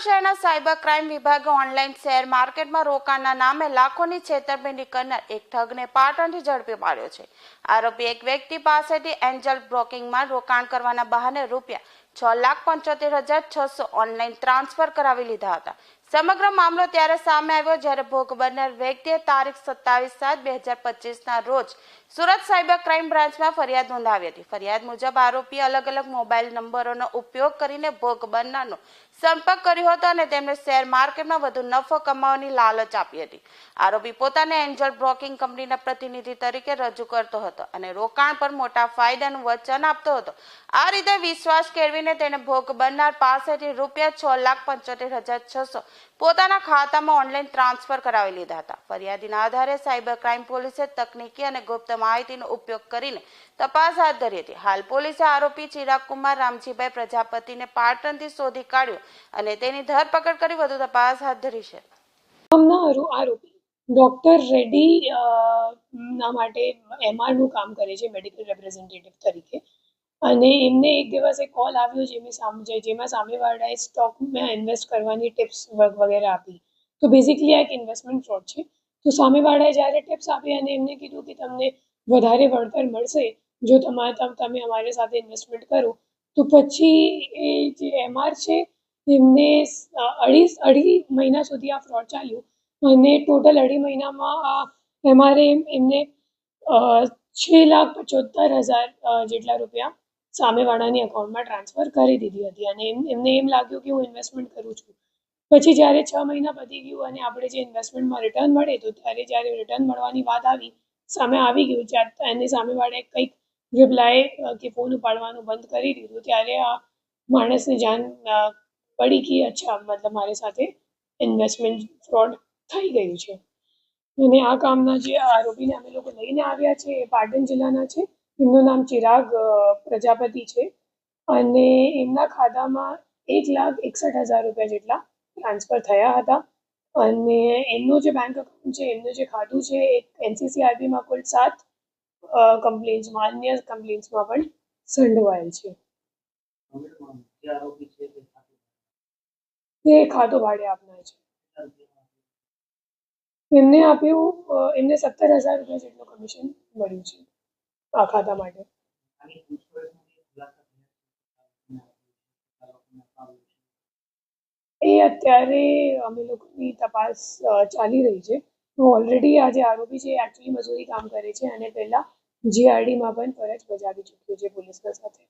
પાટણના cyber crime વિભાગે online share માર્કેટમાં રોકાણના નામે લાખોની છેતરપિંડી કરનાર એક ઠગને પાટણથી ઝડપી પાડ્યો છે. આરોપી એક વ્યક્તિ પાસેથી એન્જલ બ્રોકિંગમાં રોકાણ કરવાના બહાને રૂપિયા છ લાખ પંચોતેર હજાર છસો ઓનલાઈન ટ્રાન્સફર કરાવી લીધા હતા. સમગ્ર મામલો ત્યારે સામે આવ્યો જ્યારે ભોગ બનનાર વ્યક્તિએ તારીખ સત્તાવીસ સાત બે હજાર પચીસના રોજ સુરત સાયબર ક્રાઇમ બ્રાન્ચમાં ફરિયાદ નોંધાવી હતી. ફરિયાદ મુજબ આરોપીએ અલગ અલગ મોબાઈલ નંબરોનો ઉપયોગ કરીને ભોગ બનનારનો સંપર્ક કર્યો હતો અને તેમને શેર માર્કેટમાં વધુ નફો કમાવાની લાલચ આપી હતી. આરોપી પોતાને એન્જલ બ્રોકિંગ કંપનીના પ્રતિનિધિ તરીકે રજૂ કરતો હતો અને રોકાણ પર મોટા ફાયદાનું વચન આપતો હતો. આ રીતે વિશ્વાસ કેળવીને તેણે ભોગ બનનાર પાસેથી રૂપિયા છ લાખ પંચોતેર હજાર છસો પોતાના ખાતામાં ઓનલાઈન ટ્રાન્સફર કરાવી લીધા હતા. ફરિયાદીના આધારે સાયબર ક્રાઇમ પોલીસે તકનીકી અને ગુપ્ત માહિતીનો ઉપયોગ કરીને તપાસ હાથ ધરી હતી. હાલ પોલીસે આરોપી ચિરાગ કુમાર રામજીભાઈ પ્રજાપતિને પાટણથી શોધી કાઢ્યો અને તેની ધરપકડ કરી વધુ તપાસ હાથ ધરી છે. આરોપી ડૉક્ટર રેડ્ડી ના માટે એમઆરનું કામ કરે છે, મેડિકલ રિપ્રેઝેન્ટેટિવ તરીકે. અને એમને એક દિવસ એક કોલ આવ્યો જેમાં સામે જેમાં સામેવાળાએ સ્ટોકમાં ઇન્વેસ્ટ કરવાની ટિપ્સ વગેરે આપી. તો બેઝિકલી આ એક ઇન્વેસ્ટમેન્ટ ફ્રોડ છે. તો સામેવાળાએ જ્યારે ટિપ્સ આપી અને એમને કીધું કે તમને વધારે વળતર મળશે, જો તમારે તમે અમારી સાથે ઇન્વેસ્ટમેન્ટ કરો, તો પછી એ જે એમઆર છે, એમને અઢી અઢી મહિના સુધી આ ફ્રોડ ચાલ્યું. અને ટોટલ અઢી મહિનામાં આ એમઆરએ એમને છ લાખ પચોતર હજાર જેટલા રૂપિયા સામેવાળાની અકાઉન્ટમાં ટ્રાન્સફર કરી દીધી હતી. અને એમ, એમને એમ લાગ્યું કે હું ઇન્વેસ્ટમેન્ટ કરું છું. પછી જ્યારે છ મહિના પતી ગયું અને આપણે જે ઇન્વેસ્ટમેન્ટમાં રિટર્ન મળે, તો ત્યારે જ્યારે રિટર્ન મળવાની વાત આવી, સામે આવી ગયું ત્યારે એની સામેવાળાએ કંઈક રિપ્લાય કે ફોન ઉપાડવાનું બંધ કરી દીધું, ત્યારે આ માણસને જાણ પડી કે અચ્છા, મતલબ મારી સાથે ઇન્વેસ્ટમેન્ટ ફ્રોડ થઈ ગયું છે. અને આ કામના જે આરોપીને અમે લોકો લઈને આવ્યા છે, એ પાટણ જિલ્લાના છે. એમનું નામ ચિરાગ પ્રજાપતિ છે. અને એમના ખાતામાં એક લાખ એકસઠ હજાર રૂપિયા જેટલા ટ્રાન્સફર થયા હતા. અને એમનું જે બેંક અકાઉન્ટ છે, એમનું જે ખાતું છે એક એનસીસીઆરબીમાં કુલ સાત કમ્પ્લેન્ટ્સમાં અન્ય કમ્પ્લેન્ટ્સમાં પણ સંડોવાયેલ છે. તે ખાતું ભાડે આપનાર છે. એમને આપ્યું એમને સત્તર હજાર રૂપિયા જેટલું કમિશન મળ્યું છે. આ ખાતા માટે. એ અત્યારે અમે લોકોની તપાસ ચાલી રહી છે. ઓલરેડી આ જે આરોપી છે એકચ્યુઅલી મજૂરી કામ કરે છે અને પહેલા જીઆરડીમાં પણ ફરજ બજાવી ચૂક્યો છે પોલીસના સાથે.